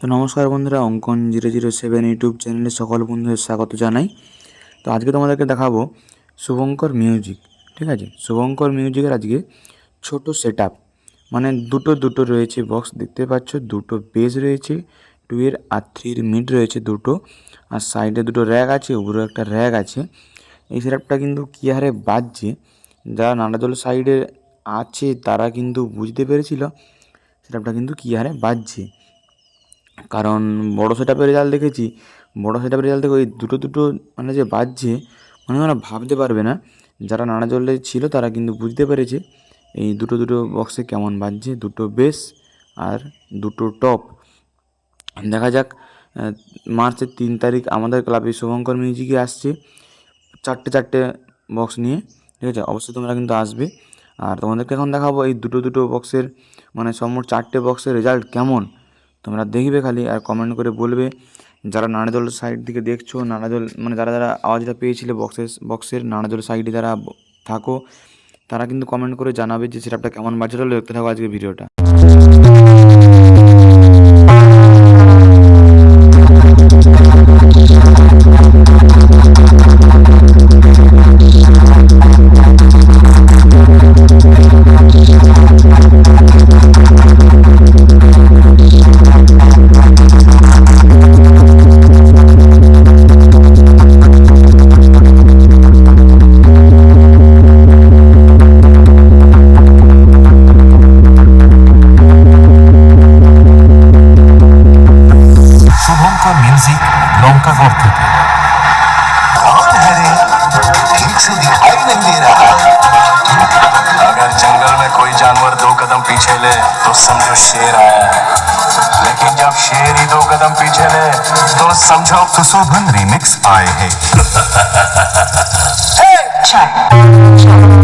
নমস্কার বন্ধুরা, অঙ্কন জিরো জিরো সেভেন ইউটিউব চ্যানেলে সকল বন্ধুদের স্বাগত জানাই। তো আজকে তোমাদেরকে দেখাবো শুভঙ্কর মিউজিক, ঠিক আছে? শুভঙ্কর মিউজিকের আজকে ছোট সেট মানে দুটো দুটো রয়েছে বক্স দেখতে পাচ্ছ? দুটো বেস রয়েছে টু এর আর থ্রির মিড রয়েছে দুটো, আর সাইডে দুটো র্যাক আছে উপরে একটা র্যাক আছে। এই সেটআপটা কিন্তু কী হারে বাজছে, যারা নানাজল সাইডে আছে তারা কিন্তু বুঝতে পেরেছিল সেটআপটা কিন্তু কী হারে বাজছে। কারণ বড়ো সেটআপের রেজাল্ট দেখেছি, বড়ো সেটআপের রেজাল্ট থেকে ওই দুটো দুটো মানে যে বাজছে মানে ওরা ভাবতে পারবে না। যারা নানা জলে ছিল তারা কিন্তু বুঝতে পেরেছে এই দুটো দুটো বক্সে কেমন বাজছে, দুটো বেস আর দুটো টপ দেখা যাক মার্চের তিন তারিখ আমাদের ক্লাবে শুভঙ্কর মিউজিকে আসছে চারটে চারটে বক্স নিয়ে, ঠিক আছে? অবশ্যই তোমরা কিন্তু আসবে। আর তোমাদেরকে এখন দেখাবো এই দুটো দুটো বক্সের মানে সম্মোট চারটে বক্সের রেজাল্ট কেমন। তোমরা দেখবে খালি আর কমেন্ট করে বলবে। যারা নানাদল সাইড দিকে দেখছ নানাদল মানে যারা যারা আওয়াজটা পেয়েছিলে বক্সের বক্সের নানাদল সাইডে যারা থাকো, তারা কিন্তু কমেন্ট করে জানাবে যে সেটআপটা কেমন বাজেটা দেখতে থাকো আজকে ভিডিওটা कौन है रे ठीक से दिखाई नहीं दे रहा अगर जंगल में कोई जानवर दो कदम पीछे ले तो समझो शेर आया है। लेकिन जब शेर ही दो कदम पीछे ले तो समझो सुशोभन रिमिक्स आए हैं। है